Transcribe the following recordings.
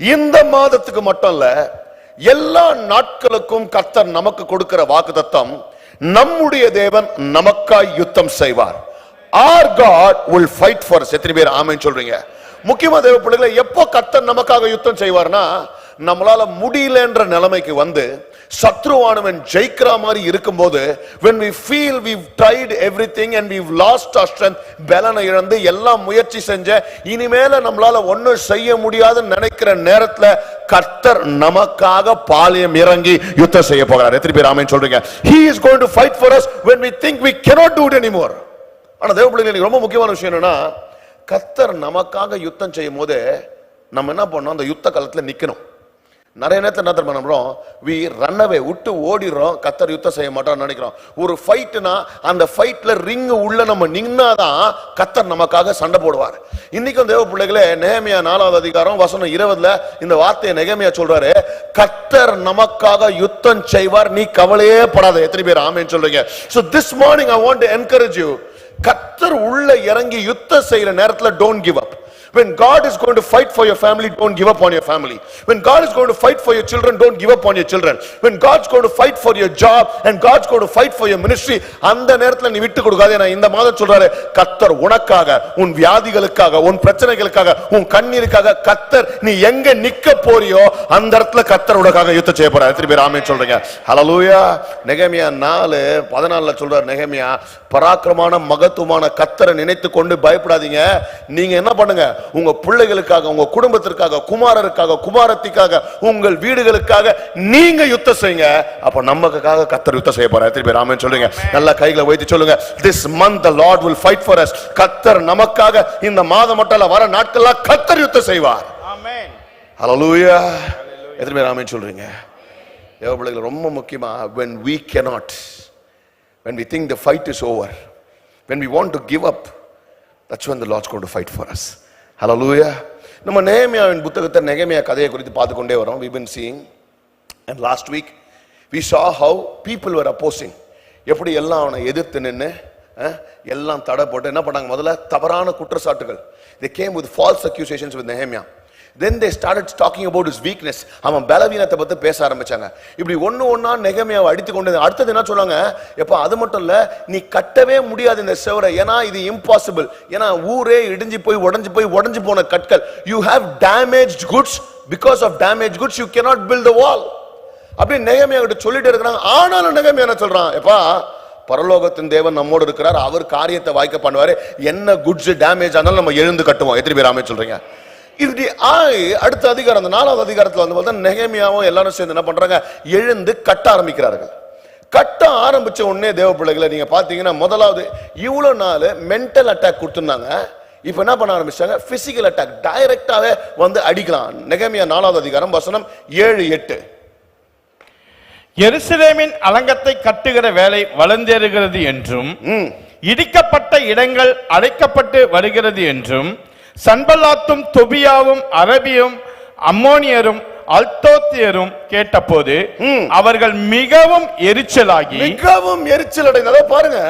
இந்த மாதத்துக்கு மட்டும் இல்ல எல்லா நாட்களுக்கும் கர்த்தர் நமக்கு கொடுக்கிற வாக்குத்தத்தம் நம்முடைய தேவன் நமக்காய் யுத்தம் செய்வார். Our God will fight for எத்தனை பேர் ஆமைன்னு சொல்றீங்க? முக்கியமா தேவ பிள்ளைகளை எப்போ கர்த்தர் நமக்காக யுத்தம் செய்வார்னா நம்மளால முடியலன்ற நிலைமைக்கு வந்து சத்ருவானவன் ஜெயிக்கிற மாதிரி இருக்கும்போது when we feel we've tried everything and we've lost our strength பலனை இழந்து எல்லாம் முயற்சி செஞ்ச இனிமேல நம்மளால ஒன்றும் செய்ய முடியாதுன்னு நினைக்கிற நேரத்துல கர்த்தர் நமக்காக பாளையம் இறங்கி யுத்தம் செய்ய போகிறார். எத்தனை பேர் ஆமென் சொல்றீங்க? He is going to fight for us when we think we cannot do it anymore. ஆனா தேவ பிள்ளைங்க ரொம்ப முக்கியமான விஷயம் என்னன்னா கர்த்தர் நமக்காக யுத்தம் செய்யும் போது நம்ம என்ன பண்ணோம் அந்த யுத்த காலத்துல நிக்கணும். நிறைய நேரத்தில் என்ன தெரியுமா பண்ணுறோம் வி ரன்னவே விட்டு ஓடிடுறோம். கத்தர் யுத்தம் செய்ய மாட்டோம்னு நினைக்கிறோம். ஒரு ஃபைட்டுனா அந்த ஃபைட்டில் ரிங் உள்ள நம்ம நின்னாதான் கத்தர் நமக்காக சண்டை போடுவார். இன்னைக்கும் தேவ பிள்ளைகளே நேமியா நாலாவது அதிகாரம் வசனம் இருபதுல இந்த வார்த்தையை நெகமையா சொல்றாரு. கத்தர் நமக்காக யுத்தம் செய்வார். நீ கவலையே படாத. எத்தனை பேர் ஆமேன்னு சொல்றீங்க? So this morning I want encourage you கத்தர் உள்ள இறங்கி யுத்தம் செய்கிற நேரத்தில் don't give up When God is going to fight for your family, don't give up on your family. When God is going to fight for your children, don't give up on your children. When God's going to fight for your job and God's going to fight for your ministry, அந்த நேரத்தில் நீ விட்டு கொடுக்காதே நான் இந்த மாதம் சொல்றாரு கத்தர் உனக்காக உன் வியாதிகளுக்காக உன் பிரச்சனைகளுக்காக உன் கண்ணீருக்காக கத்தர் நீ எங்க நிக்க போறியோ அந்த இடத்துல கத்தர் உனக்காக யுத்தம் செய்ய போறாரு திருப்பி ராமே சொல்றீங்க ஹலலூயா நெகமியா நாலு பதினாலுல சொல்றாரு நெகமியா பராக்கிரமான மகத்துவமான கத்தரை நினைத்து கொண்டு பயப்படாதீங்க நீங்க என்ன பண்ணுங்க உங்க பிள்ளைகளுக்காக உங்க குடும்பத்திற்காக குமாரருக்காக குமாரத்திக்காக உங்கள் வீடுகளுக்காக நீங்க யுத்தம் செய்யுங்க. அப்ப நமக்காக கத்தர் யுத்தம் செய்ய போறார். எத்தனை பேர் ஆமென் சொல்லுங்க நல்லா கைகளை வைத்து சொல்லுங்க. This month the lord will fight for us. கத்தர் நமக்காக இந்த மாதம் மட்டும் வர நாட்கள்லாம் கத்தர் யுத்தம் செய்வார். ஹalleluya எத்தனை பேர் ஆமென் சொல்றீங்க. தேவ பிள்ளைகள் ரொம்ப முக்கியமா when we cannot when we think the fight is over when we want to give up that's when the lord's going to fight for hallelujah நம்ம நேமியாவின் புத்தகத்தை நெகமியா கதையை குறித்து பார்த்துக்கொண்டே வரோம் we been seeing and last week we saw how people were opposing எப்படி எல்லாம் அவனை எதிர்த்து நின்று எல்லாம் தடை போட்டு என்ன பண்ணாங்க முதல்ல தவறான குற்றச்சாட்டுகள் they came with false accusations with Nehemiah then they started talking about his weakness அவன் பலவீனத்தை பற்றி பேச ஆரம்பிச்சாங்க. இப்படி ஒன்று ஒன்றா நெகமியாவை அடித்து கொண்டு அடுத்தது என்ன சொன்னாங்க எப்போ அது மட்டும் இல்லை நீ கட்டவே முடியாது இந்த செவரை. ஏன்னா இது இம்பாசிபிள் ஏன்னா ஊரே இடிஞ்சு போய் உடஞ்சி போய் உடஞ்சி போன கற்கள். You have damage goods because of damage goods you cannot fill the wall அப்படி நெகமியா கிட்ட சொல்லிட்டு இருக்கிறாங்க ஆனாலும் நெகமியா என்ன சொல்றான்? எப்பா பரலோகத்தின் தேவன் நம்மோடு இருக்கிறார். அவர் காரியத்தை வாய்க்க பண்ணுவார். என்ன குட்ஸ் டேமேஜ் ஆனாலும் நம்ம எழுந்து கட்டுவோம். எத்தனை பேர் ஆமே சொல்றீங்க? இப்படி ஆகி அடுத்த அதிகாரம் அந்த நாலாவது அதிகாரத்துல வந்து பார்த்தா நெகமியாவும் எல்லாரும் சேர்ந்து என்ன பண்றாங்க? எழுந்து கட்ட ஆரம்பிக்கிறார்கள். கட்ட ஆரம்பிச்ச உடனே தேவ பிள்ளைகளை நீங்க பாத்தீங்கன்னா முதலாவது இவ்வளவு நாள் மென்டல் அட்டாக் கொடுத்துருந்தாங்க. இப்ப என்ன பண்ண ஆரம்பிச்சாங்க பிசிக்கல் அட்டாக் டைரக்டாவே வந்து அடிக்கலாம். நெகமியா நாலாவது அதிகாரம் வசனம் ஏழு எட்டு. எருசலேமின் அலங்கத்தை கட்டுகிற வேலை வளர்ந்தேறுகிறது என்றும் இடிக்கப்பட்ட இடங்கள் அடைக்கப்பட்டு வருகிறது என்றும் சன்பல்லாத்தும் தொபியாவும் அரபியும் அம்மோனியரும் அல்தோத்தியரும் கேட்டபோது. அவர்கள் மிகவும் எரிச்சலாகி மிகவும் எரிச்சல் அடைந்ததை பாருங்க.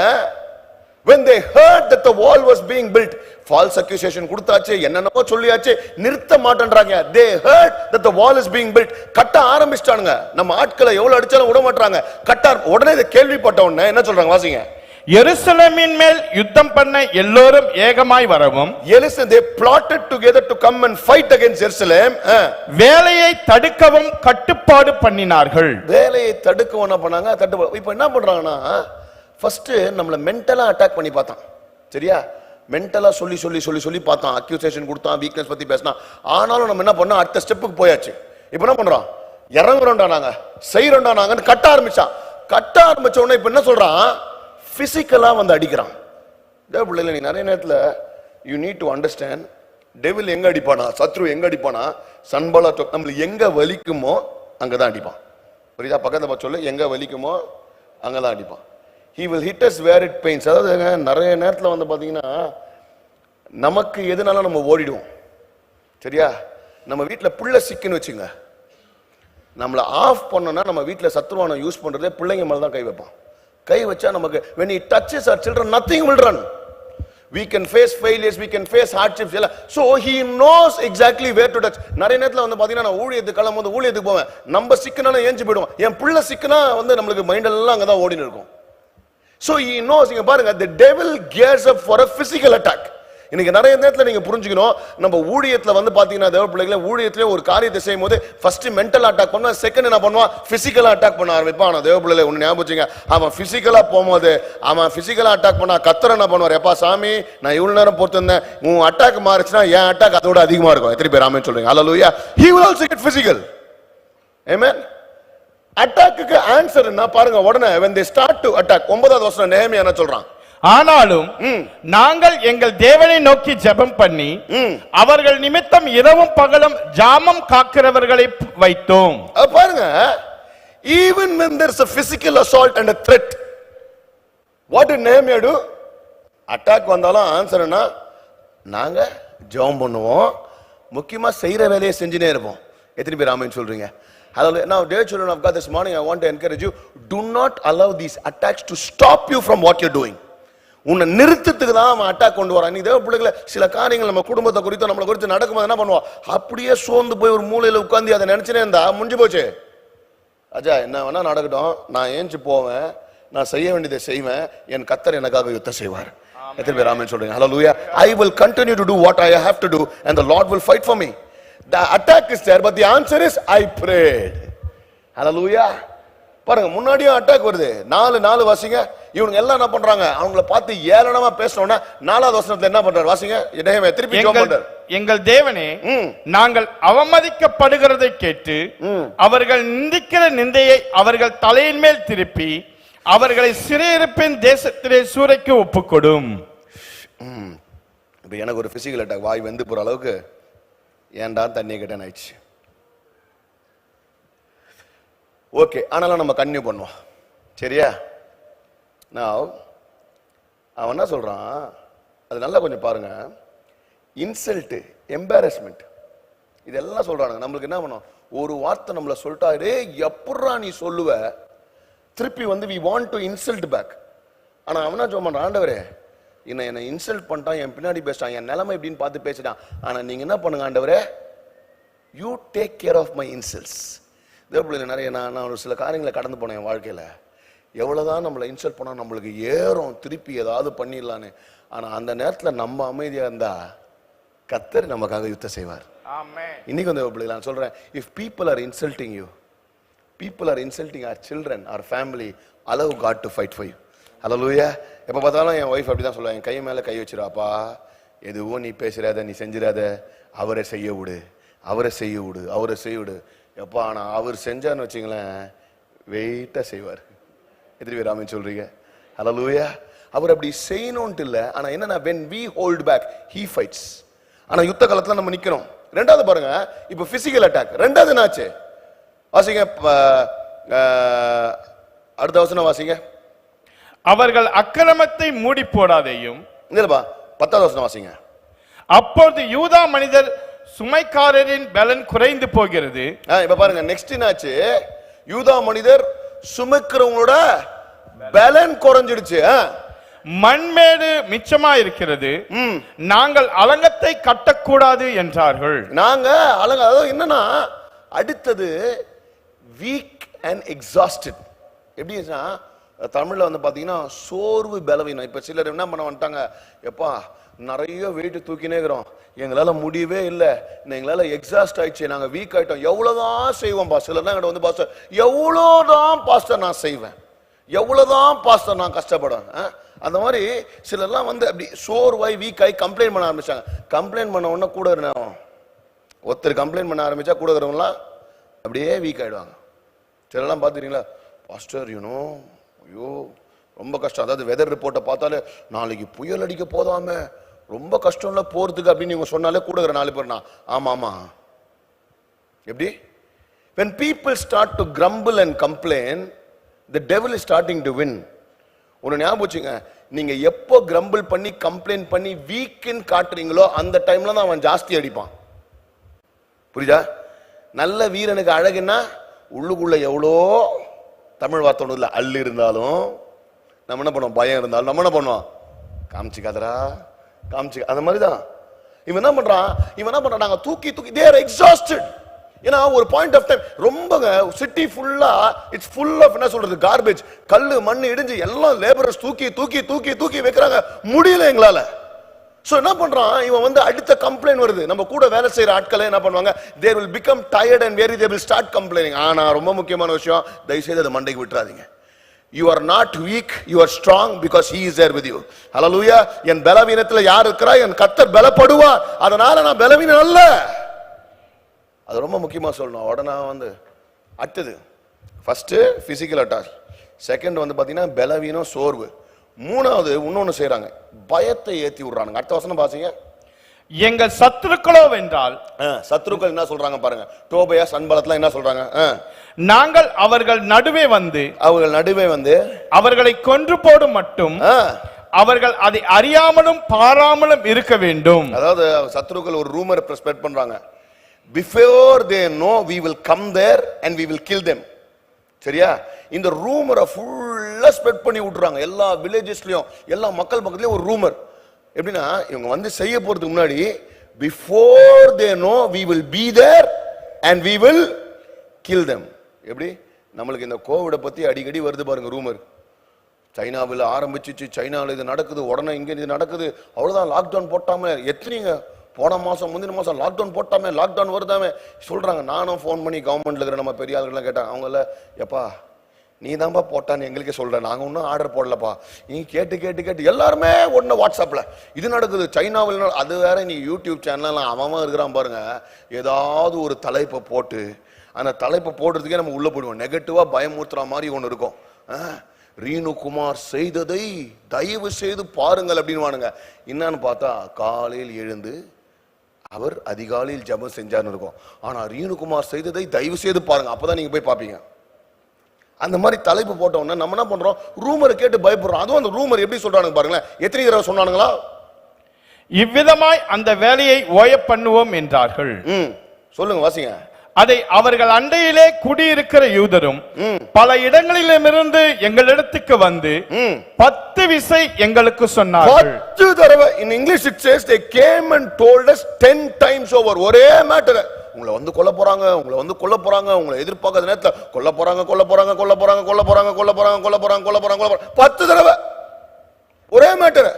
When they heard that the wall was being built false accusation கொடுத்தாச்சு என்னென்னமோ சொல்லியாச்சு நிறுத்த மாட்டேன்றாங்க. They heard that the wall is being built கட்ட ஆரம்பிச்சிட்டானுங்க. நம்ம ஆட்களை எவ்வளவு அடிச்சாலும் விட மாட்டாங்க கட்ட ஆர- உடனே இதை கேள்விப்பட்ட உடனே என்ன சொல்றாங்க வாசிங்க. எருசலேமின் மேல் யுத்தம் பண்ண எல்லோரும் ஏகமாய் வரவும் they plotted together to come and fight against Jerusalem. ஆ. வேலையை தடுக்கவும் கட்டுப்பாடு பண்ணினார்கள். வேலையை தடுக்க என்ன பண்ணாங்க? தட்டு இப்ப என்ன பண்றாங்கன்னா ஃபர்ஸ்ட் நம்மள மென்டலா அட்டாக் பண்ணி பார்த்தான். சரியா? மென்டலா சொல்லி சொல்லி சொல்லி சொல்லி பார்த்தான். அக்யூசேஷன் கொடுத்தான் வீக்னஸ் பத்தி பேசினான். ஆனாலும் நம்ம என்ன பண்ணோம்? அடுத்த ஸ்டெப்புக்கு போயாச்சு. இப்போ என்ன பண்றோம்? இறங்குறோம்டா நாங்க செய்யறோம்டா நாங்கன்னு கட்ட ஆரம்பிச்சான். கட்ட ஆரம்பிச்ச உடனே இப்ப என்ன சொல்றான்? பிசிக்கலா வந்து அடிக்கிறான். தேவ பிள்ளைல நீ நிறைய நேரத்தில் you need to understand devil எங்கே அடிப்பானா சத்ரு எங்கே அடிப்பானா சன்பலா நம்மளுக்கு எங்கே வலிக்குமோ அங்கே தான் அடிப்பான். புரியுதா? பக்கத்தில் பார்த்து சொல்லு எங்கே வலிக்குமோ அங்கதான் அடிப்பான். He will hit us where it pains அதாவது நிறைய நேரத்தில் வந்து பார்த்தீங்கன்னா நமக்கு எதுனாலும் நம்ம ஓடிடுவோம். சரியா? நம்ம வீட்டில் புள்ள சிக்குன்னு வச்சுங்க. நம்மளை ஆஃப் பண்ணோன்னா நம்ம வீட்டில் சத்ருவானம் யூஸ் பண்ணுறதே பிள்ளைங்க மேலே தான் கை வைப்பான். கை வச்சா நமக்கு when he touches our children nothing will run we can face failures we can face hardships எல்லாம் so he knows exactly where to touch நிறைய நேரத்தில் வந்து பார்த்தீங்கன்னா நான் ஊழியத்துக்கு கிளம்ப வந்து ஊழியத்துக்கு போவேன் நம்ம சிக்கனாலும் ஏஞ்சி போயிடுவோம் என் பிள்ளை சிக்கினா வந்து நம்மளுக்கு மைண்டெல்லாம் அங்கே தான் ஓடினு இருக்கும் ஸோ ஹீ நோஸ் இங்கே பாருங்க the devil cares up for a physical attack இன்னைக்கு நிறைய நேரத்தில் நீங்க புரிஞ்சுக்கணும். நம்ம ஊழியத்தில் வந்து பாத்தீங்கன்னா தேவ பிள்ளைகளை ஊழியத்திலே ஒரு காரியத்தை செய்யும் போது ஃபர்ஸ்ட் மென்டல் அட்டாக் பண்ணுவான் செகண்ட் என்ன பண்ணுவான்? பிசிக்கலா அட்டாக் பண்ண ஆரம்பிப்பான். ஆனால் தேவ பிள்ளைகளை ஒன்று ஞாபகம் வச்சுங்க. அவன் பிசிக்கலா போகும்போது அவன் பிசிக்கலா அட்டாக் பண்ணா கத்தர் என்ன பண்ணுவார்? எப்பா சாமி நான் இவ்வளவு நேரம் பொறுத்திருந்தேன். உன் அட்டாக் மாறுச்சுன்னா என் அட்டாக் அதோட அதிகமா இருக்கும். எத்தனை பேர் ஆமே சொல்றீங்க? Hallelujah he will also get physical. Amen. அட்டாக்குக்கு ஆன்சர் என்ன பாருங்க உடனே when they start to attack ஒன்பதாவது வருஷம் நெஹேமியா என்ன சொல்றான்? ஆனாலும் நாங்கள் எங்கள் தேவனை நோக்கி ஜெபம் பண்ணி அவர்கள் நிமித்தம் இரவும் பகலும் ஜாமம் காக்கிறவர்களை வைத்தோம் பாருங்க even when there's a physical assault and a threat what did nehemiah do attack வந்தாலும் ஆன்சர் என்ன நாங்க ஜெபம் பண்ணுவோம் முக்கியமா செய்யற வேலையை செஞ்சுனே இருப்போம் எத்தனை பேர் ஆமென் சொல்றீங்க Hallelujah. Now, dear children of God, this morning I want to encourage you, do not allow these attacks to stop you from what you're doing. உன்னை நிறுத்தத்துக்கு தான் அவன் அட்டாக் கொண்டு வரான். நீ தேவ பிள்ளைகளை சில காரியங்கள் நம்ம குடும்பத்தை குறித்து நம்மளை குறித்து நடக்கும்போது என்ன பண்ணுவான்? அப்படியே சோர்ந்து போய் ஒரு மூலையில உட்கார்ந்து அதை நினைச்சுனே இருந்தா முடிஞ்சு போச்சு. அஜா என்ன வேணா நடக்கட்டும். நான் ஏஞ்சி போவேன். நான் செய்ய வேண்டியதை செய்வேன். என் கத்தர் எனக்காக யுத்தம் செய்வார். எத்தனை பேர் ஆமென் சொல்றீங்க? ஹalleluya ஐ will continue to do what i have to do and the lord will fight for me. The attack is there but the answer is i prayed. Hallelujah. பாருங்க முன்னாடியும் அட்டாக் வருது. நாலு நாலு வாசிங்க. இவனுங்க எல்லாம் என்ன பண்றாங்க? அவங்கள பார்த்து ஏளனமா பேசணும்னா நாலாவது வசனத்துல என்ன பண்றாரு? வாசிங்க. நெகேமியா திருப்பி எங்கள் தேவனே ம். நாங்கள் அவமதிக்கப்படுகிறதை கேட்டு அவர்கள் நிந்திக்கிற நிந்தையை அவர்கள் தலையின் மேல் திருப்பி அவர்களை சிறையிருப்பின் தேசத்திலே சூறைக்கு ஒப்புக்கொடும். இப்போ எனக்கு ஒரு பிசிக்கல் அட்டாக் வாய் வெந்து போற அளவுக்கு ஏன்டா தண்ணியை கேட்டேன் ஆயிடுச்சு? ஓகே ஆனாலும் நம்ம கன்னியூ பண்ணுவோம். சரியா? நான் அவன் என்ன சொல்கிறான் அது நல்லா கொஞ்சம் பாருங்கள் இன்சல்ட்டு எம்பாரஸ்மெண்ட் இதெல்லாம் சொல்கிறானுங்க நம்மளுக்கு என்ன பண்ணும்? ஒரு வார்த்தை நம்மளை சொல்லிட்டா எப்பட்றா நீ சொல்லுவ? திருப்பி வந்து we want to insult back ஆனால் அவனா சொல்ல ஆண்டவரே என்ன என்னை இன்சல்ட் பண்ணிட்டான். என் பின்னாடி பேசிட்டான். என் நிலைமை இப்படின்னு பார்த்து பேசிட்டான். ஆனால் நீங்கள் என்ன பண்ணுங்க ஆண்டவரே? You take care of my insults தேவப்பிள்ளைல நிறைய நான் நான் ஒரு சில காரியங்களை கடந்து போனேன் என் வாழ்க்கையில. எவ்வளவுதான் நம்மளை இன்சல்ட் பண்ணா நம்மளுக்கு ஏறும் திருப்பி ஏதாவது பண்ணிடலான்னு. ஆனா அந்த நேரத்துல நம்ம அமைதியா இருந்தா கத்தர் நமக்காக யுத்தம் செய்வார். இன்னைக்கு வந்து தேவப்பிள்ளைல நான் சொல்றேன் if people are insulting you people are insulting our children our family allow god to fight for you. Hallelujah எப்ப பார்த்தாலும் என் ஒய்ஃப் அப்படிதான் சொல்லுவாங்க என் கை மேல கை வச்சிருவாப்பா எதுவும் நீ பேசுறாத நீ செஞ்சிடாத அவரை செய்ய விடு அவரை செய்ய விடு அவரை செய்ய விடு. எப்பா ஆனா அவர் செஞ்சான்னு வச்சுங்களேன் வெயிட்டா செய்வார். எத்தனை பேர் ஆமென் சொல்றீங்க? ஹalleluya அவர் அப்படி செய்யணும்ட்டு இல்ல ஆனா என்னன்னா when we hold back he fights. ஆனா யுத்த காலத்துல நம்ம நிக்கிறோம். ரெண்டாவது பாருங்க இப்ப பிசிக்கல் அட்டாக் ரெண்டாவது என்னாச்சு? வாசிங்க அடுத்த வசனம் வாசிங்க? அவர்கள் அக்கிரமத்தை மூடி போடாதேயும் பத்தாவது வசனம் வாசிங்க. அப்பொழுது யூதா மனிதர் சுமைக்காரரின் பலன் குறைந்து போகிறது. இப்ப பாருங்க நெக்ஸ்ட் என்னாச்சு? யூதா மனிதர் சுமக்கிறவங்களோட பலன் குறைஞ்சிடுச்சு. மண்மேடு மிச்சமா இருக்கிறது நாங்கள் அலங்கத்தை கட்டக்கூடாது என்றார்கள். நாங்க அதாவது என்னன்னா அடுத்தது வீக் அண்ட் எக்ஸாஸ்டட் எப்படின்னா தமிழ்ல வந்து பாத்தீங்கன்னா சோர்வு பலவீனம். இப்ப சிலர் என்ன பண்ண வந்துட்டாங்க எப்பா நிறைய வெயிட் தூக்கினே இருக்கிறோம். எங்களால் முடியவே இல்லை. எங்களால் எக்ஸாஸ்ட் ஆயிடுச்சு. நாங்கள் வீக் ஆகிட்டோம் எவ்வளோதான் செய்வோம் பாஸ் சிலர்லாம் என்கிட்ட வந்து பாஸ்டர் எவ்வளவுதான் பாஸ்டர் நான் செய்வேன்? எவ்வளவுதான் பாஸ்டர் நான் கஷ்டப்படுவேன்? அந்த மாதிரி சிலர்லாம் வந்து அப்படி சோர்வாய் வீக் ஆகி கம்ப்ளைண்ட் பண்ண ஆரம்பிச்சாங்க. கம்ப்ளைண்ட் பண்ண உடனே கூட இருந்தோம் ஒருத்தர் கம்ப்ளைண்ட் பண்ண ஆரம்பித்தா கூட இருக்கிறவங்களாம் அப்படியே வீக் ஆகிடுவாங்க சிலர்லாம் பார்த்துக்கிறீங்களா? பாஸ்டர் யூனோ ஐயோ ரொம்ப கஷ்டம். அதாவது வெதர் ரிப்போர்ட்டை பார்த்தாலே நாளைக்கு புயல் அடிக்க போதாம ரொம்ப கஷ்டம்ல போகிறதுக்கு அப்படின்னு இவங்க சொன்னாலே கூடுகிற நாலு பேர் நான். ஆமாம் ஆமாம் எப்படி? When people start to grumble and complain the devil is starting to win ஒன்று ஞாபகம் வச்சுங்க. நீங்கள் எப்போ கிரம்பிள் பண்ணி கம்ப்ளைண்ட் பண்ணி வீக்குன்னு காட்டுறீங்களோ அந்த டைம்ல தான் அவன் ஜாஸ்தி அடிப்பான். புரியுதா? நல்ல வீரனுக்கு அழகுன்னா உள்ளுக்குள்ள எவ்வளோ தமிழ் வார்த்தை ஒன்றும் இல்லை அள்ளு இருந்தாலும் நம்ம என்ன பண்ணுவோம்? பயம் இருந்தாலும் நம்ம என்ன பண்ணுவோம்? காமிச்சிக்காதரா காமிச்சு அந்த மாதிரி தான் இவன் என்ன பண்றான்? இவன் என்ன பண்றான்? நாங்க தூக்கி தூக்கி தேர் எக்ஸாஸ்டட் ஏன்னா ஒரு பாயிண்ட் ஆஃப் டைம் ரொம்பங்க சிட்டி ஃபுல்லா இட்ஸ் ஃபுல் ஆஃப் என்ன சொல்றது? கார்பேஜ் கல் மண் இடிஞ்சு எல்லாம் லேபரர்ஸ் தூக்கி தூக்கி தூக்கி தூக்கி வைக்கிறாங்க. முடியல எங்களால. ஸோ என்ன பண்ணுறான் இவன் வந்து அடுத்த கம்ப்ளைண்ட் வருது. நம்ம கூட வேலை செய்கிற ஆட்களை என்ன பண்ணுவாங்க? They will become tired and very they will start complaining ஆனால் ரொம்ப முக்கியமான விஷயம் தயவு செய்து அதை மண்டைக்கு விட்டுறாதீங்க. You are not weak you are strong because he is here with you hallelujah என் பலவீனத்தில் யார் இருக்கிறா? என் கத்தர் பலப்படுவா அதனால நான் பலவீனம் அல்ல. அது ரொம்ப முக்கியமாக சொல்லணும். உடனே வந்து அடுத்தது. ஃபஸ்ட்டு ஃபிசிக்கல் அட்டாக் செகண்ட் வந்து பார்த்தீங்கன்னா பலவீனம் சோர்வு. மூணாவது இன்னொன்று செய்கிறாங்க பயத்தை ஏற்றி விடுறானுங்க. அடுத்த வசனம் பார்த்தீங்க எங்கள் சத்துருக்களோ வென்றால் சத்ருக்கள் என்ன சொல்றாங்க பாருங்க. டோபையா சன்பலத்துல என்ன சொல்றாங்க? நாங்கள் அவர்கள் நடுவே வந்து அவர்கள் நடுவே வந்து அவர்களை கொன்று போடும் மட்டும் அவர்கள் அதை அறியாமலும் பாராமலும் இருக்க வேண்டும். அதாவது சத்ருக்கள் ஒரு ரூமர் ஸ்ப்ரெட் பண்றாங்க. Before they know we will come there and we will kill them சரியா? இந்த ரூமரை ஃபுல்லா ஸ்ப்ரெட் பண்ணி விட்டுறாங்க. எல்லா வில்லேஜஸ்லயும் எல்லா மக்கள் பக்கத்துலயும் ஒரு ரூமர் எப்படின்னா இவங்க வந்து செய்ய போறதுக்கு முன்னாடி before they know we will be there and we will kill them எப்படி? நம்மளுக்கு இந்த கோவிடை பத்தி அடிக்கடி வருது பாருங்க ரூமர் சைனாவில் ஆரம்பிச்சிச்சு சைனாவில் இது நடக்குது உடனே இங்கே இது நடக்குது. அவ்வளோதான் லாக்டவுன் போட்டாமல் எத்தனைங்க? போன மாதம் முந்தின மாதம் லாக்டவுன் போட்டாமே லாக்டவுன் வருதாமே? சொல்கிறாங்க நானும் ஃபோன் பண்ணி கவர்மெண்ட்டில் இருக்கிற நம்ம பெரிய ஆளுங்கெல்லாம் கேட்டாங்க. அவங்கள எப்பா நீ தான்ப்பா போட்டான்னு எங்களுக்கே சொல்கிறேன் நாங்கள் ஒன்றும் ஆர்டர் போடலப்பா. நீ கேட்டு கேட்டு கேட்டு எல்லாருமே ஒன்று வாட்ஸ்அப்பில் இது நடக்குது. சைனாவில் அது வேற நீ யூடியூப் சேனல்லாம் அவன் இருக்கிறான் பாருங்க. ஏதாவது ஒரு தலைப்பை போட்டு அந்த தலைப்பை போடுறதுக்கே நம்ம உள்ளே போடுவோம் நெகட்டிவாக பயமுறுத்துற மாதிரி ஒன்று இருக்கும். ஆ, ரீனு குமார் செய்ததை தயவு செய்து பாருங்கள் அப்படின்னு வானுங்க என்னன்னு பார்த்தா காலையில் எழுந்து அவர் அதிகாலையில் ஜெபம் செஞ்சார்னு இருக்கும். ஆனால் ரீனுகுமார் செய்ததை தயவு செய்து பாருங்க. அப்பதான் நீங்கள் போய் பார்ப்பீங்க. அந்த மாதிரி தலைப்பு போட்ட உடனே நம்ம என்ன பண்றோம்? ரூமரை கேட்டு பயப்படுறோம். அதுவும் அந்த ரூமர் எப்படி சொல்றானுங்க பாருங்களேன். எத்தனை தடவை சொன்னானுங்களா? இவ்விதமாய் அந்த வேலையை ஓய பண்ணுவோம் என்றார்கள். ம். சொல்லுங்க வாசிங்க. அதை அவர்கள் அண்டையிலே குடியிருக்கிற யூதரும் பல இடங்களிலுமிருந்து எங்களிடத்துக்கு வந்து பத்து விசை எங்களுக்கு சொன்னார்கள். பத்து தடவை in English it says they came and told us 10 times over ஒரே மேட்டர் உங்களை வந்து கொல்ல போறாங்க உங்களை வந்து கொல்ல போறாங்க உங்களை எதிர்பார்க்காத நேரத்தில் கொல்ல போறாங்க கொல்ல போறாங்க கொல்ல போறாங்க கொல்ல போறாங்க கொல்ல போறாங்க கொல்ல போறாங்க கொல்ல போறாங்க கொல்ல போறாங்க. பத்து தடவை. ஒரே மேட்டர்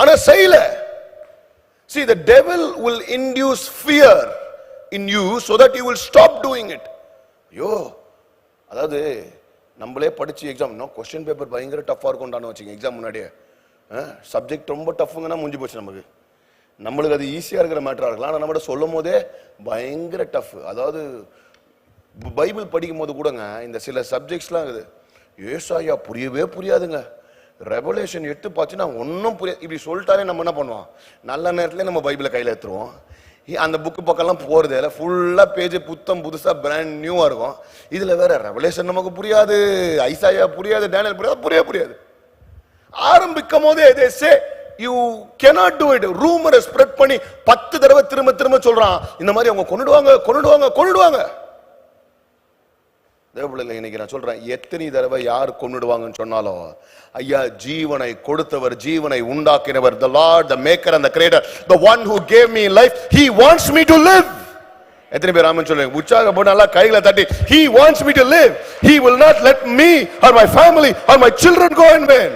ஆனா செய்யல. See the devil will induce fear in you so that you will stop doing it. ஐயோ அதாவது நம்மளே படிச்சு எக்ஸாம் இன்னும் கொஸ்டின் பேப்பர் பயங்கர டஃப்பாக இருக்கும்டான்னு வச்சுங்க எக்ஸாம் முன்னாடியே. சப்ஜெக்ட் ரொம்ப டஃப்புங்கன்னா முடிஞ்சு போச்சு நமக்கு. நம்மளுக்கு அது ஈஸியாக இருக்கிற மேட்டராக இருக்கலாம். ஆனால் நம்மகிட்ட சொல்லும் போதே பயங்கர டஃப் அதாவது பைபிள் படிக்கும் போது கூடங்க இந்த சில சப்ஜெக்ட்ஸ்லாம் இருக்குது. ஏசாயா புரியவே புரியாதுங்க. ரெவலேஷன் எட்டு பார்த்துன்னா ஒன்றும் புரியாது இப்படி சொல்லிட்டாலே நம்ம என்ன பண்ணுவோம்? நல்ல நேரத்துல நம்ம பைபிளை கையில் எடுத்துருவோம். அந்த புக்கு பக்கம்லாம் போகிறது இல்லை. ஃபுல்லாக பேஜ் புத்தம் புதுசாக பிராண்ட் நியூவாக இருக்கும். இதில் வேற ரெவலேஷன் நமக்கு புரியாது. ஐசாயா புரியாது. டேனியல் புரியாது. புரிய புரியாது. ஆரம்பிக்கும் போதே they you cannot do it ரூமரை spread பண்ணி பத்து தடவை திரும்ப திரும்ப சொல்றான். இந்த மாதிரி அவங்க கொண்டுடுவாங்க கொண்டுடுவாங்க கொண்டுடுவாங்க தேவபிள்ளைகளை இன்னைக்கு நான் சொல்றேன். எத்தனை தடவை யார் கொண்டுடுவாங்கன்னு சொன்னாலும் ஐயா ஜீவனை கொடுத்தவர் ஜீவனை உண்டாக்கினவர் த லார்ட் த மேக்கர் அந்த creator the one who gave me life he wants me to live எத்தனை பேர் ஆமன் சொல்லுங்க. உற்சாக போட்டு நல்லா கைகளை தட்டி he wants me to live he will not let me or my family or my children go in vain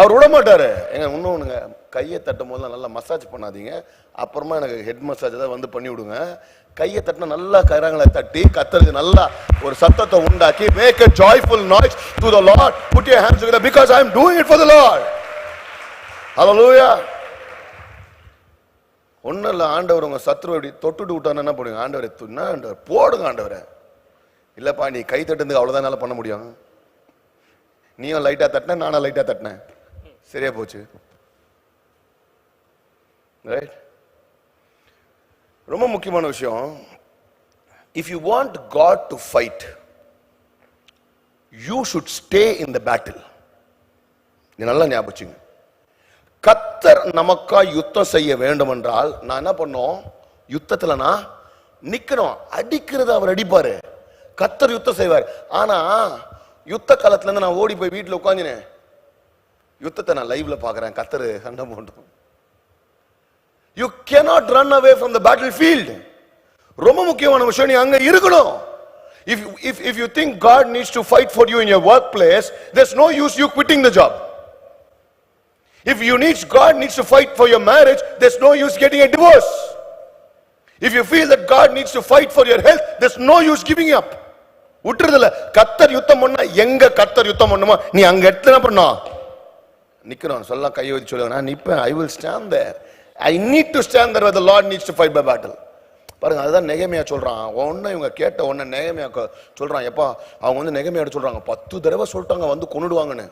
அவர் விட மாட்டார். எங்க ஒன்றுங்க கையை தட்டும் போது நல்லா மசாஜ் பண்ணாதீங்க. அப்புறமா எனக்கு ஹெட் மசாஜ் தான் வந்து பண்ணி விடுங்க. கையை தட்டினா நல்லா கரங்களை தட்டி கத்துறது நல்லா ஒரு சத்தத்தை உண்டாக்கி make a joyful noise to the Lord put your hands together because I am doing it for the Lord hallelujah ஒண்ணும் இல்ல ஆண்டவர் உங்க சத்ரு இப்படி தொட்டுட்டு விட்டான்னு என்ன பண்ணுங்க? ஆண்டவரை என்ன ஆண்டவர்? போடுங்க ஆண்டவரை. இல்லப்பா நீ கை தட்டுறதுக்கு அவ்வளவுதான் என்னால் பண்ண முடியும். நீயும் லைட்டா தட்டின நானும் லைட்டா தட்டினேன். சரியா போச்சு. ரைட் ரொம்ப முக்கியமான விஷயம். If you want God to fight you should stay in the battle நல்லா ஞாபகம் கத்தர் நமக்கா யுத்தம் செய்ய வேண்டும் என்றால் நான் என்ன பண்ணோம்? யுத்தத்தில் நான் நிற்கணும் அடிக்கிறது அவர் அடிப்பார். கத்தர் யுத்தம் செய்வார். ஆனா யுத்த காலத்துலேருந்து நான் ஓடி போய் வீட்டில் உட்காந்துனேன் யுத்தத்தை நான் லைவ்ல பாக்குறேன் கத்தர் சண்டை போட்டோம் you cannot run away from the battlefield ரொம்ப முக்கியமான விஷயம் நீ அங்க இருக்கணும் if if if you think god needs to fight for you in your workplace there's no use you quitting the job if you need god needs to fight for your marriage there's no use getting a divorce if you feel that god needs to fight for your health there's no use giving up விட்டுறதில்ல கத்தர் யுத்தம் பண்ணா எங்க கத்தர் யுத்தம் பண்ணுமோ நீ அங்க இடத்துல என்ன பண்ணும் நிக்கிறோம். சொல்ல கை வச்சு சொல்லுங்க நான் நிப்பேன். I will stand there I need to stand there the Lord needs to fight by battle பாருங்க அதுதான் நெகமையா சொல்றான். ஒன்னு இவங்க கேட்ட ஒன்னு நெகமையா சொல்றான் எப்பா அவங்க வந்து நெகமையா சொல்றாங்க. பத்து தடவை சொல்லிட்டாங்க வந்து கொன்னுடுவாங்கன்னு.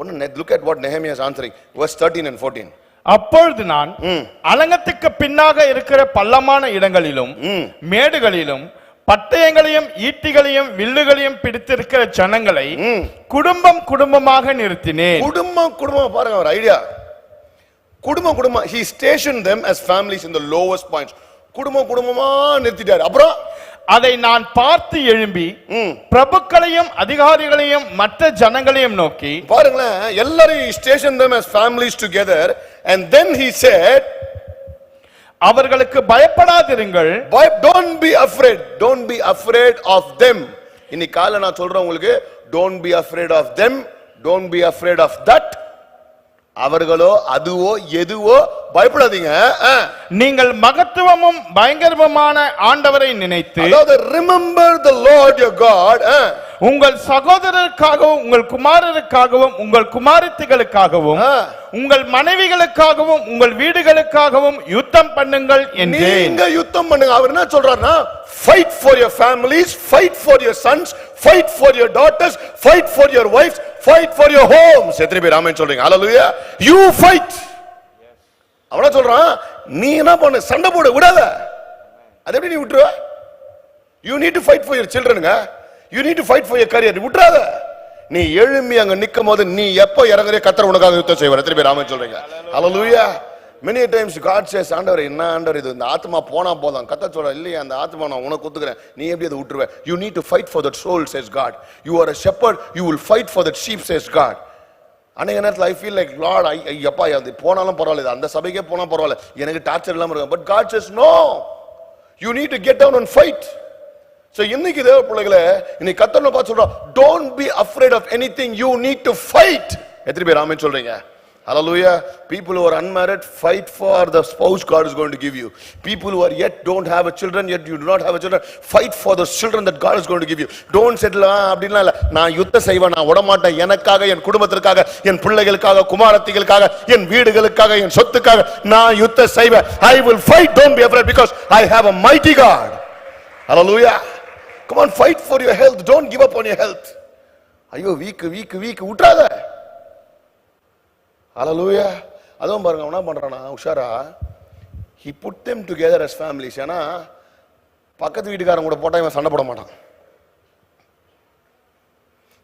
ஒன்னு look at what Nehemiah's answering verse 13 and 14 அப்பொழுது நான் அலங்கத்துக்கு பின்னாக இருக்கிற பள்ளமான இடங்களிலும் மேடுகளிலும் பட்டயங்களையும் ஈட்டிகளையும் வில்லுகளையும் பிடித்திருக்கிற ஜனங்களை குடும்பம் குடும்பமாக நிறுத்தினேன். குடும்பம் குடும்பம் பாருங்க ஒரு ஐடியா. குடும்பம் குடும்பம் he stationed them as families in the lowest points. குடும்பம் குடும்பமா நிறுத்திட்டாரு. அப்புறம்? அதை நான் பார்த்து எழும்பி பிரபுக்களையும் அதிகாரிகளையும் மற்ற ஜனங்களையும் நோக்கி பாருங்களேன் எல்லாரையும் station them as families together and then he said அவர்களுக்கு பயப்படாதிருங்கள் don't be afraid don't be afraid of them இன்னைக்கு காலை நான் சொல்றேன் உங்களுக்கு don't be afraid of them don't be afraid of that அவர்களோ அதுவோ எதுவோ பயப்படாதீங்க. நீங்கள் மகத்துவமும் பயங்கரமுமான ஆண்டவரை நினைத்து அதாவது the lord your god ஆ. உங்கள் சகோதரருக்காகவும் உங்கள் குமாரருக்காகவும் உங்கள் குமாரத்திகளுக்காகவும். உங்கள் மனைவிகளுக்காகவும் உங்கள் வீடுகளுக்காகவும் யுத்தம் பண்ணுங்கள் என்றேன் நீங்க யுத்தம் பண்ணுங்க அவர் என்ன சொல்றாருன்னா fight for your families fight for your sons fight for your daughters fight for your wives fight for your homes எத்தனை பேர் ஆமென் சொல்றீங்க? ஹalleluya யூ ஃபைட் அவன சொல்றான் நீ என்ன பண்ணு? சண்டை போட விடாத. அது எப்படி நீ விட்டுருவ? You need to fight for your சில்ட்ரனுங்க you need to fight for your career விட்டுறாத. நீ எழும்பி அங்க நிக்கும் போது நீ எப்போ இறங்குறிய கத்தர் உனக்காக யுத்தம் செய்வார். எத்தனை பேர் ஆமென் சொல்றீங்க? Hallelujah many times God says ஆண்டவர் என்ன ஆண்டவர் இது? இந்த ஆத்மா போனா போதும். கத்த சொல்ற இல்லையா அந்த ஆத்மா நான் உனக்கு ஒத்துக்கிறேன். நீ எப்படி அதை விட்டுருவேன் you need to fight for that soul says God you are a shepherd you will fight for that sheep says God அன்னைக்கு நேரத்தில் I feel like Lord I Ayyappa அது போனாலும் பரவாயில்ல. அந்த சபைக்கே போனால் பரவாயில்ல. எனக்கு டார்ச்சர் இல்லாமல் இருக்கும். But God says no you need to get down and fight so இன்னைக்கு தேவ பிள்ளைகளை இன்னைக்கு கத்தனை பார்த்து சொல்கிறோம் don't be afraid of anything you need to fight எத்தனை பேர் ஆமே சொல்கிறீங்க Hallelujah. People who are unmarried, fight for the spouse God is going to give you. People who are yet don't have a children, yet you do not have a children, fight for the children that God is going to give you. Don't settle, அப்படின்னா இல்லை நான் யுத்த செய்வேன், நான் விடமாட்டேன். எனக்காக, என் குடும்பத்திற்காக, என் பிள்ளைகளுக்காக, குமாரத்திகளுக்காக, என் வீடுகளுக்காக, என் சொத்துக்காக, நான் யுத்த செய்வேன். I will fight don't be afraid because I have a mighty God Hallelujah. Come on, fight for your health. Don't give up on your health. ஐயோ வீக் வீக் வீக் விட்டுறாத அலலூயா அதுவும் பாருங்க என்ன பண்றானா உஷாரா he put them together as families ஏன்னா பக்கத்து வீட்டுக்காரங்க கூட போட்டால் இவன் சண்டை போட மாட்டான்.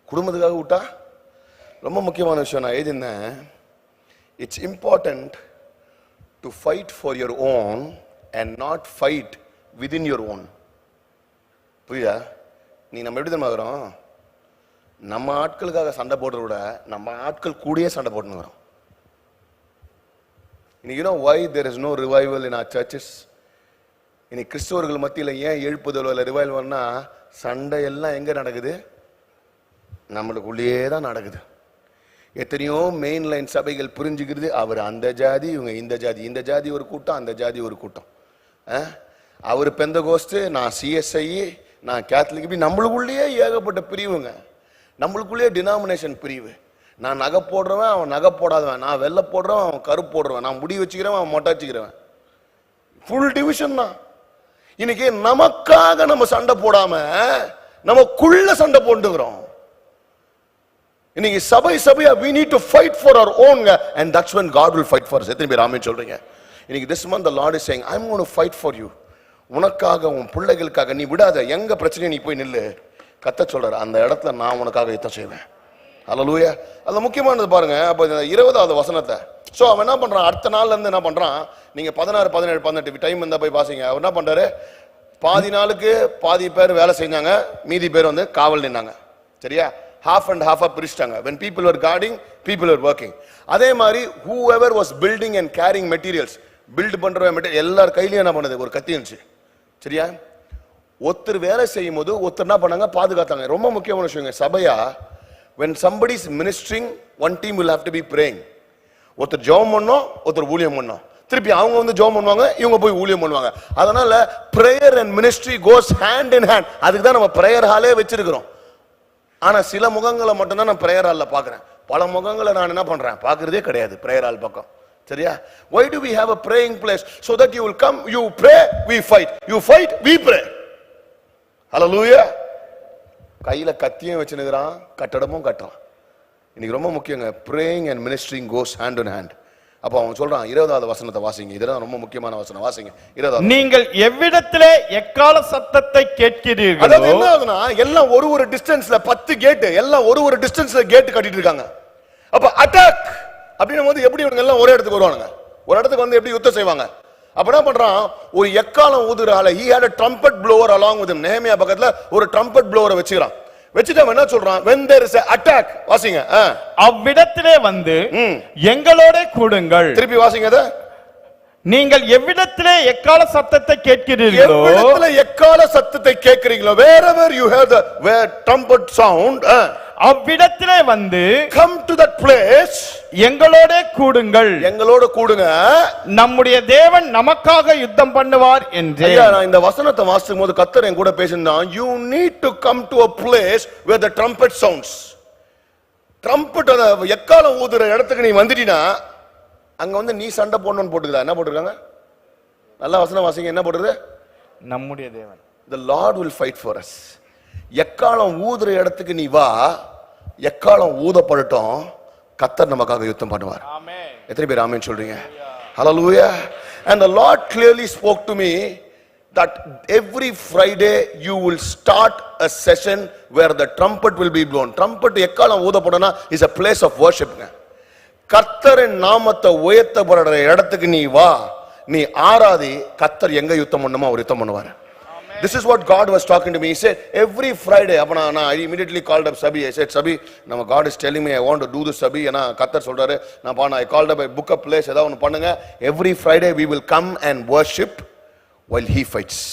குடும்பத்துக்காக விட்டா ரொம்ப முக்கியமான விஷயம் நான் எழுதியிருந்தேன் it's important to fight for your own and not fight within your own புரியுதா? நீ நம்ம எப்படி தெரியுமா இருக்கிறோம் நம்ம ஆட்களுக்காக சண்டை போடுறத விட நம்ம ஆட்கள் கூடயே சண்டை போட்டுன்னு வரோம் இன்னைக்கு you know why there is no revival in our churches இன்னைக்கு கிறிஸ்தவர்கள் மத்தியில் ஏன் எழுப்புதல் இல்லை ரிவைவல்னா சண்டை எல்லாம் எங்கே நடக்குது? நம்மளுக்குள்ளேயே தான் நடக்குது. எத்தனையோ மெயின் லைன் சபைகள் புரிஞ்சுக்கிறது அவர் அந்த ஜாதி இவங்க இந்த ஜாதி. இந்த ஜாதி ஒரு கூட்டம் அந்த ஜாதி ஒரு கூட்டம். அவர் பெந்த கோஸ்ட்டு நான் சிஎஸ்ஐ நான் கேத்தலிக் இப்படி நம்மளுக்குள்ளேயே ஏகப்பட்ட பிரிவுங்க. நம்மளுக்குள்ளேயே டினாமினேஷன் பிரிவு. நான் நகை போடுறவன் அவன் நகை போடாதவன். நான் வெள்ளை போடுறவன் அவன் கருப்பு போடுறவன். நான் முடி வச்சுக்கிறவன் அவன் மொட்டை வச்சுக்கிறவன் ஃபுல் டிவிஷன் தான். இன்னைக்கு நமக்காக நம்ம சண்டை போடாம நமக்குள்ள சண்டை போட்டுக்கிறோம். இன்னைக்கு சபை சபையா we need to fight for our own and that's when God will fight for எத்தனை பேர் ஆமென் சொல்றீங்க? இன்னைக்கு this month Lord is saying saying I'm going to fight உனக்காக உன் பிள்ளைகளுக்காக நீ விடாத. எங்க பிரச்சனையை நீ போய் நில்லு. கத்த சொல்றாரு அந்த இடத்துல நான் உனக்காக யுத்தம் செய்வேன். அல்லலூயா அதில் முக்கியமானது பாருங்க அப்போ இந்த இருபதாவது வசனத்தை. ஸோ அவன் என்ன பண்ணுறான் அடுத்த நாள்ல இருந்து என்ன பண்ணுறான் நீங்க பதினாறு பதினேழு பதினெட்டு டைம் இருந்தால் போய் பாசிங்க அவர் என்ன பண்ணுறாரு பாதி நாளுக்கு பாதி பேர் வேலை செஞ்சாங்க. மீதி பேர் வந்து காவல் நின்னாங்க. சரியா? Half and half பிரிச்சிட்டாங்க. When people are guarding people are working அதே மாதிரி whoever was building and carrying materials build பண்ணுற மெட்டீரியல் எல்லார் கையிலையும் என்ன பண்ணுது? ஒரு கத்தி இருந்துச்சு. சரியா? ஒருத்தர் வேலை செய்யும் போது ஒருத்தர் என்ன பண்ணாங்க? பாதுகாத்தாங்க. ரொம்ப முக்கியமான விஷயங்க. சபையா when somebody is ministering one team will have to be praying ஒருத்தர் ஜெபம் பண்ணோம் ஒருத்தர் ஊழியம் பண்ணோம். திருப்பி அவங்க வந்து ஜெபம் பண்ணுவாங்க இவங்க போய் ஊழியம் பண்ணுவாங்க. அதனால prayer and ministry goes hand in hand அதுக்கு தான் நம்ம ப்ரேயர் ஹாலே வச்சிருக்கிறோம். ஆனால் சில முகங்களை மட்டும்தான் நான் ப்ரேயர் ஹாலில் பார்க்குறேன். பல முகங்களை நான் என்ன பண்ணுறேன் பார்க்குறதே கிடையாது ப்ரேயர் ஹால் பக்கம். சரியா? Why do we we a praying place so that you will come you pray we fight you fight we pray hallelujah கையில கத்தியும் வச்சுனுக்கிறான் கட்டடமும் கட்டுறான். இன்னைக்கு ரொம்ப முக்கியங்க. Praying and ministering goes hand in hand. அப்போ அவன் சொல்றான் இருபதாவது வசனத்தை வாசிங்க. இதெல்லாம் ரொம்ப முக்கியமான வசனம். வாசிங்க. இருபதாவது நீங்கள் எவ்விடத்திலே எக்கால சத்தத்தை அதாவது கேட்கிறீர்களோ என்ன ஆகுதுன்னா எல்லாம் ஒரு ஒரு டிஸ்டன்ஸ்ல பத்து கேட் எல்லாம் ஒரு ஒரு டிஸ்டன்ஸ்ல கேட் கட்டிட்டு இருக்காங்க. அப்ப அட்டாக் அப்படின்னும் போது எப்படி இவங்க எல்லாம் ஒரே இடத்துக்கு வருவானுங்க? ஒரு இடத்துக்கு வந்து எப்படி யுத்தம் செய்வாங்க? அப்ப என்ன பண்றான்? ஒரு எக்காலம் ஊதுற ஆள he had trumpet blower along with him. Nehemiah பக்கத்துல ஒரு trumpet blower வச்சுக்கிறான். வச்சுட்டு என்ன சொல்றான்? When there is attack வாசிங்க. அவ்விடத்திலே வந்து. எங்களோட கூடுங்கள். திருப்பி வாசிங்க அதை நீங்கள் எவ்விடத்திலே எக்கால சத்தத்தை கேட்கிறீர்களோ எவ்விடத்துல எக்கால சத்தத்தை கேட்கிறீங்களோ wherever you hear the where trumpet sound ஆ, அவ்விடத்திலே வந்து come to that place. எங்களோட கூடுங்கள். எங்களோட கூடுங்க. நம்முடைய தேவன் நமக்காக யுத்தம் பண்ணுவார் என்று. நான் இந்த வசனத்தை வாசிக்கும் போது கத்தர் என் கூட பேசியிருந்தான். You need to come to a place the trumpet sounds. Trumpet அந்த எக்காலம் ஊதுற இடத்துக்கு நீ வந்துட்டீனா அங்க வந்து நீ சண்டை போடணும்னு போட்டுக்குதா என்ன போட்டிருக்காங்க? நல்ல வசனம் வாசிங்க. என்ன போடுறது நம்முடைய தேவன். The lord will fight for us. எக்காலம் ஊதுற இடத்துக்கு நீ வா எக்காலம் ஊதப்படட்டும் கத்தர் நமக்காக யுத்தம் பண்ணுவார் எத்தனை பேர் ஆமென் சொல்றீங்க hallelujah and the lord clearly spoke to me that every friday you will start a session where the trumpet will be blown trumpet எக்காலம் ஊதப்படனா is a place of worship கர்த்தரின் நாமத்தை உயர்த்தப்படுற இடத்துக்கு நீ வா நீ ஆராதி கர்த்தர் எங்க யுத்தம் பண்ணுமோ அவர் யுத்தம் பண்ணுவார் this is what God was talking to me sir every Friday அப்போ நான் நான் immediately called up Sabi I said சபி நம்ம God is telling me I want to this சபி ஏன்னா கத்தர் சொல்கிறாரு நான் பா நான் called up I book up place ஏதாவது ஒன்று பண்ணுங்க every Friday we will come and worship while he fights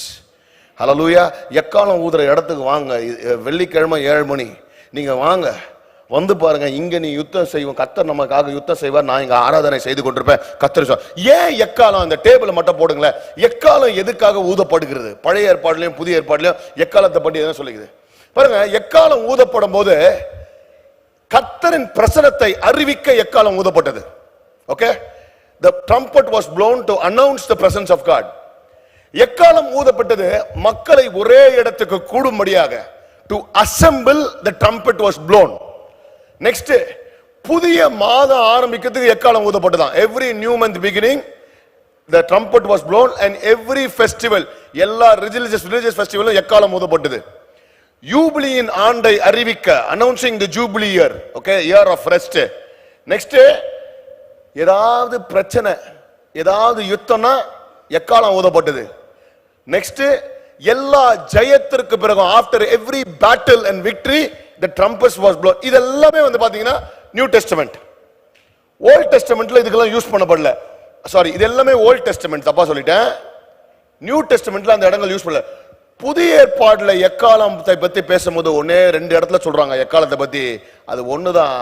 hallelujah எக்காலம் ஊதுற இடத்துக்கு வாங்க வெள்ளிக்கிழமை ஏழு மணி நீங்கள் வாங்க வந்து பாருங்க இங்க நீ யுத்தம் செய்வோம் கத்தர் நமக்காக யுத்தம் செய்வார் நான் இங்க ஆராதனை செய்து கொண்டிருப்பேன். கத்தர் ஏன் எக்காலம் அந்த டேபிள் மட்டும் போடுங்களேன்? எக்காலம் எதுக்காக ஊதப்படுகிறது? பழைய ஏற்பாடுலயும் புதிய ஏற்பாடுலயும் எக்காலத்தை பற்றி எதுவும் சொல்லிக்குது பாருங்க எக்காலம் ஊதப்படும் போது கத்தரின் பிரசனத்தை அறிவிக்க எக்காலம் ஊதப்பட்டது? Okay? The trumpet was blown to announce the presence of God எக்காலம் ஊதப்பட்டது? மக்களை ஒரே இடத்துக்கு கூடும்படியாக. To assemble the trumpet was blown next புதிய மாதம் ஆரம்பிக்கிறதுக்கு எக்காலம் ஊதப்பட்டதான் every new month beginning the trumpet was blown and every festival எல்லா ரிலிஜியஸ் ரிலிஜியஸ் ஃபெஸ்டிவலும் எக்காலம் ஊதப்பட்டது? யூபிலியின் ஆண்டை அறிவிக்க announcing the jubilee year okay year of rest next ஏதாவது பிரச்சனை ஏதாவது யுத்தம்னா எக்காலம் ஊதப்பட்டது? நெக்ஸ்ட் எல்லா ஜெயத்திற்கு பிறகு after every battle and victory the trumpets was blow இது எல்லாமே வந்து பார்த்தீங்கன்னா நியூ டெஸ்டமெண்ட் ஓல்ட் டெஸ்டமெண்ட்ல இதுக்கெல்லாம் யூஸ் பண்ணப்படல. சாரி இது எல்லாமே ஓல்ட் டெஸ்டமெண்ட் தப்பா சொல்லிட்டேன். நியூ டெஸ்டமெண்ட்ல அந்த இடங்கள் யூஸ் பண்ணல. புதிய ஏற்பாடுல எக்காலத்தை பத்தி பேசும்போது ஒன்னே ரெண்டு இடத்துல சொல்றாங்க எக்காலத்தை பத்தி. அது ஒண்ணுதான்.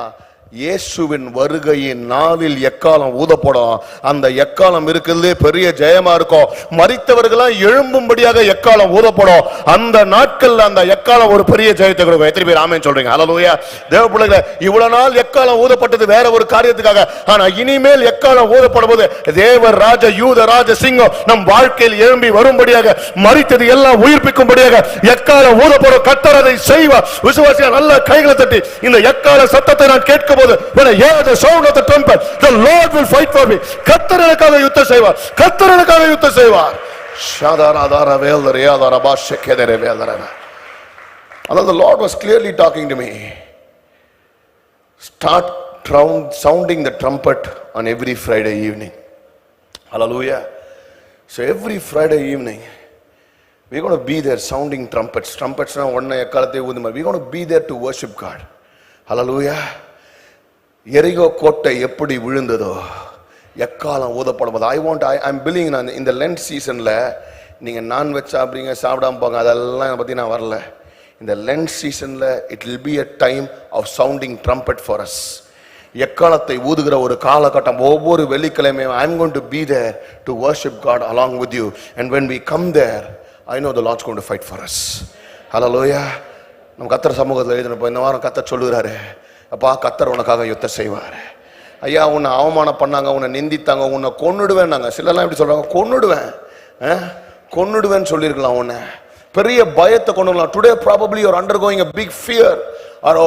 இயேசுவின் வருகையின் நாளில் எக்காலம் ஊதப்படும்? அந்த எக்காலம் இருக்கிறதே பெரிய ஜெயமா இருக்கும். மறித்தவர்களாம் எழும்பும்படியாக எக்காலம் ஊதப்படும்? அந்த நாட்கள்ல அந்த எக்காலம் ஒரு பெரிய ஜெயத்தை கொடுக்கும். எத்தனை பேர் ஆமே சொல்றீங்க? அலலூயா தேவ பிள்ளைகளை இவ்வளவு நாள் எக்காலம் ஊதப்பட்டது வேற ஒரு காரியத்துக்காக. ஆனா இனிமேல் எக்காலம் ஊதப்படும் போது தேவர் ராஜ யூத ராஜ சிங்கம் நம் வாழ்க்கையில் எழும்பி வரும்படியாக மறித்தது எல்லாம் உயிர்ப்பிக்கும்படியாக எக்காலம் ஊதப்படும்? கத்தரதை செய்வார். விசுவாசியா நல்ல கைகளை தட்டி இந்த எக்கால சத்தத்தை நான் கேட்க போது when I hear the sound of the trumpet the lord will fight for me கர்த்தர் எனக்காக யுத்தம் செய்வார் கர்த்தர் எனக்காக யுத்தம் செய்வார் ஷாதாராதார வேல்தரே ஆதார பாஷக்கேதரே வேலர அதாவது the Lord was clearly talking to me. Start troun- sounding the trumpet on every Friday evening. Hallelujah. So every Friday evening, we're going to be there sounding trumpets. Trumpets na ஒன்ன எக்காலத்தை ஊதுமா. We're going to be there to worship God. Hallelujah. எரிகோ கோட்டை எப்படி விழுந்ததோ எக்காலம் ஊதப்படும்போது I want I I'm billing நான் இந்த Lent சீசனில் நீங்கள் நான்வெஜ் சாப்பிட்றீங்க சாப்பிடாம போங்க அதெல்லாம் பற்றி நான் வரல. இந்த லென்ட் சீசனில் it will be a time of sounding trumpet for us எக்காலத்தை ஊதுகிற ஒரு காலகட்டம் ஒவ்வொரு வெள்ளிக்கிழமையும் I am gonna to be there to worship God along with you and when we come there I know the Lord's gonna to fight for us hallelujah நம்ம கத்திர சமூகத்தில் எழுதினப்போ இந்த வாரம் கத்தர் சொல்லுகிறாரு அப்பா கத்தர் உனக்காக யுத்தம் செய்வார். ஐயா உன்னை அவமானம் பண்ணாங்க உன்னை நிந்தித்தாங்க உன்னை கொன்னுடுவேன் நாங்கள் சிலலாம் எப்படி சொல்கிறாங்க கொன்னுடுவேன். கொன்னுடுவேன்னு சொல்லியிருக்கலாம் உன்னை. பெரிய பயத்தை கொண்டு வரலாம். Today probably you're undergoing a big fear or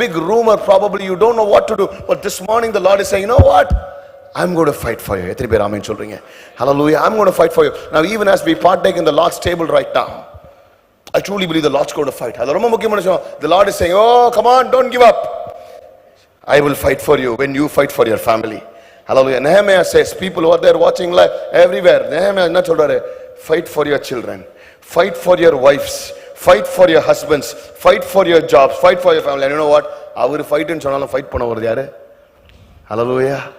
big rumour probably you don't know what to do but this morning the Lord is saying know what I'm God fight for you எத்தனை பேர் ஆமென் சொல்கிறீங்க hallelujah I'm God fight for you நான் even as we partake in the last table right I I believe the the going to fight அது ரொம்ப முக்கியமான விஷயம். The Lord is I oh come on don't give up. I will fight for you when you fight for your family." Hallelujah. Nehemiah says, people who are there watching live everywhere, Nehemiah என்ன சொல்றாரு? Fight for your children. Fight for your wives. Fight for your husbands. Fight for your jobs. Fight for your family. And you know what? அவர் ஃபைட்டுன்னு சொன்னாலும் fight பண்ண வருது யாரு? Hallelujah.